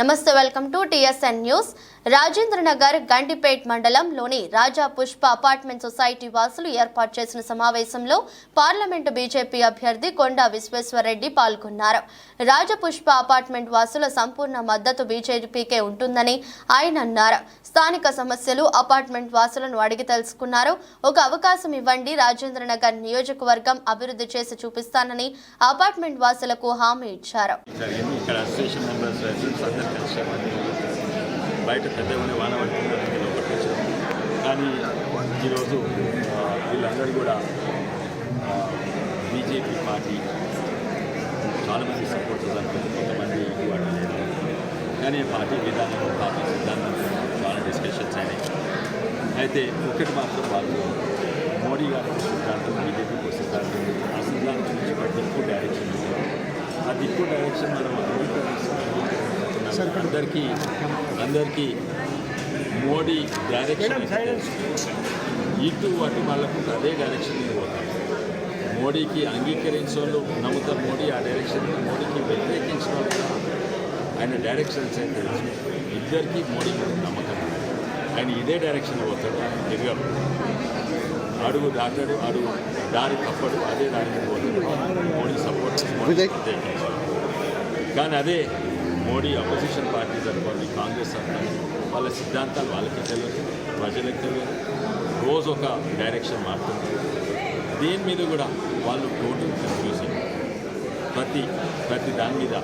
నమస్తే welcome to TSN news. Rajendranagar Gandipet మండలంలోని Raja Pushpa apartment society వాసులు ఏర్పాటు చేసిన సమావేశంలో పార్లమెంటు బీజేపీ అభ్యర్థి కొండా విశ్వేశ్వరరెడ్డి పాల్గొన్నారు. రాజపుష్ప అపార్ట్మెంట్ వాసుల సంపూర్ణ మద్దతు బీజేపీకే ఉంటుందని ఆయన అన్నారు. స్థానిక సమస్యలు అపార్ట్మెంట్ వాసులను అడిగి తెలుసుకున్నారు. ఒక అవకాశం ఇవ్వండి రాజేంద్ర నగర్ నియోజకవర్గం అభివృద్ధి చేసి చూపిస్తానని అపార్ట్మెంట్ వాసులకు హామీ ఇచ్చారు. బయట పెద్దగానే వాన పడుతుంది లోపలికి కానీ ఈరోజు వీళ్ళందరూ కూడా బీజేపీ పార్టీ చాలామంది సపోర్టర్స్ అనుకుంటే కొంతమంది వాటి లేదు కానీ పార్టీ విధానం పార్టీ సిద్ధాంతం అయితే ఒకటి మాత్రం వాళ్ళు మోడీ గారి సిద్ధాంతం బీజేపీకి సిద్ధాంతం ఆ సిద్ధాంతం నుంచి ఒక దిక్కు డైరెక్షన్ ఆ దిక్కు డైరెక్షన్ మనం అంగీకరిస్తున్నాం. అందరికీ అందరికీ మోడీ డైరెక్షన్ అయితే ఇటు అటు వాళ్ళకు అదే డైరెక్షన్ మీద పోతారు మోడీకి అంగీకరించిన వాళ్ళు నమ్ముతారు మోడీ ఆ డైరెక్షన్ మోడీకి వ్యతిరేకించిన వాళ్ళు ఆయన డైరెక్షన్స్ అయితే తెలుసు ఇద్దరికి మోడీ నమ్మకం ఆయన ఇదే డైరెక్షన్ పోతాడు. తిరగడు అడుగు దాటాడు అడుగు దారి తప్పడు అదే దారి మీద పోతాడు. మోడీ సపోర్ట్ కానీ అదే మోడీ అపోజిషన్ పార్టీస్ అనుకోండి కాంగ్రెస్ అనుకోండి వాళ్ళ సిద్ధాంతాలు వాళ్ళకి తెలియదు ప్రజలకు తెలియదు. రోజు ఒక డైరెక్షన్ మారుతుంది. దీని మీద కూడా వాళ్ళు టోటల్ కన్ఫ్యూజింగ్ ప్రతి ప్రతి దాని మీద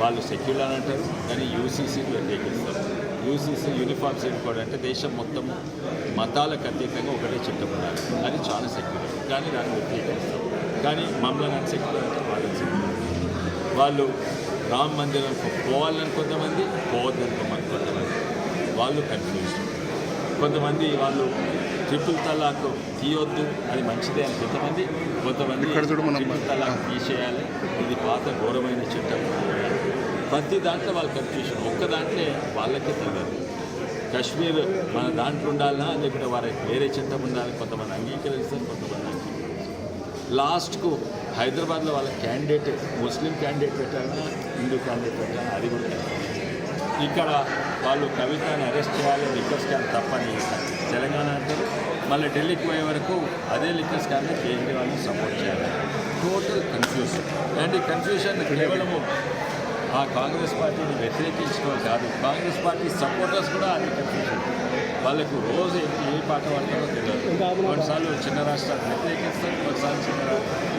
వాళ్ళు సెక్యులర్ అంటారు కానీ యూసీసీకి వ్యతిరేకిస్తారు. యూసీసీ యూనిఫామ్ సివిల్ కోడ్ అంటే దేశం మొత్తం మతాలకు అతీతంగా ఒకటే చట్టం ఉండాలి అది చాలా సెక్యులర్ కానీ దాన్ని వ్యతిరేకిస్తారు. కానీ మమ్మల్ని అని సెక్యులర్ అంటే వాళ్ళని సెక్యులర్ వాళ్ళు రామ మందిరం పోవాలని కొంతమంది పోవద్దని కొంతమంది కొంతమంది. వాళ్ళు కన్ఫ్యూజ్డ్ కొంతమంది వాళ్ళు ట్రిపుల్ తలాక్ తీయొద్దు అది మంచిదే అని కొంతమంది కొంతమంది ట్రిపుల్ తలాక్ తీసేయాలి. ఇది పాత ఘోరమైన చట్టం. ప్రతి దాంట్లో వాళ్ళు కన్ఫ్యూషన్ ఒక్క దాంట్లో వాళ్ళకే తెలియదు కాశ్మీర్ మన దాంట్లో ఉండాలా లేకుంటే వారికి వేరే చట్టం ఉండాలి కొంతమంది అంగీకరిస్తారు కొంతమంది అంగీకరిస్తారు లాస్ట్కు హైదరాబాద్లో వాళ్ళ క్యాండిడేట్ ముస్లిం క్యాండిడేట్ పెట్టాలన్నా హిందూ క్యాండిడేట్ పెట్టాలన్నా అది కూడా ఇక్కడ వాళ్ళు కవితని అరెస్ట్ చేయాలి లిక్కర్ స్కామ్ తప్పని తెలంగాణ అంటే మళ్ళీ ఢిల్లీకి పోయే వరకు అదే లిక్కర్ స్కామ్ని కేజ్రీవాల్ని సపోర్ట్ చేయాలి. టోటల్ కన్ఫ్యూజన్ అండ్ ఈ కన్ఫ్యూజన్ కేవలము ఆ కాంగ్రెస్ పార్టీని వ్యతిరేకించడం కాదు కాంగ్రెస్ పార్టీ సపోర్టర్స్ కూడా అది కన్ఫ్యూజన్ వాళ్ళకు రోజు ఏంటి ఏ పాట పడతారో తెలియదు. కొన్నిసార్లు చిన్న రాష్ట్రాలు వ్యతిరేకిస్తారు కొన్నిసార్లు చిన్న రాష్ట్రాలు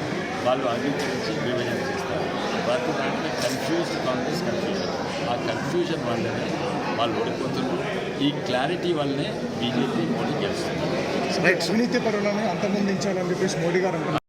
వాళ్ళు అంగీకరించి విభజన చేస్తారు. ప్రతి దాంట్లో కన్ఫ్యూజ్డ్ కాంగ్రెస్ కన్ఫ్యూజన్ ఆ కన్ఫ్యూజన్ వల్లనే వాళ్ళు ఓడిపోతున్నారు. ఈ క్లారిటీ వల్లనే బీజేపీ మోడీ గెలుస్తుంది. సునీతి పరులను అంతమందించాలని చెప్పేసి మోడీ గారు